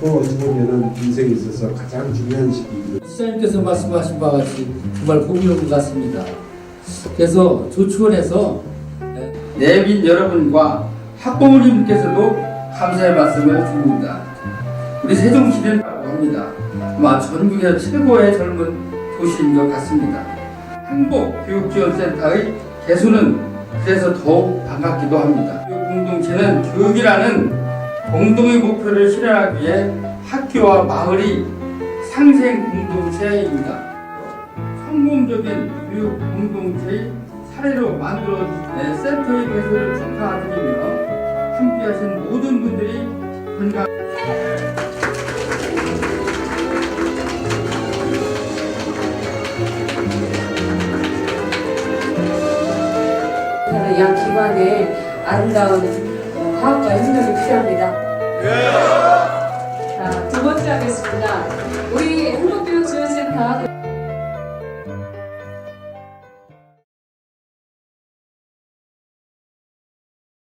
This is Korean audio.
또 어찌 보면은 인생에 있어서 가장 중요한 시기이기도 시장님께서 말씀하신 바와 같이 정말 공유한 것 같습니다. 그래서 조치원에서 내빈 여러분과 학부모님께서도 감사의 말씀을 드립니다. 우리 세종시는 합니다. 아마 전국에서 최고의 젊은 도시인 것 같습니다. 행복교육지원센터의 개수는 그래서 더욱 반갑기도 합니다. 교육 공동체는 교육이라는 공동의 목표를 실현하기 위해 학교와 마을이 상생 공동체입니다. 성공적인 교육 공동체의 사례로 만들어진 센터의 개소를 축하드리며 함께하신 모든 분들이 건강 양 기관의 아름다운 어, 화합과 협력이 필요합니다. 자, 두 번째 하겠습니다. 우리 행복교육 지원센터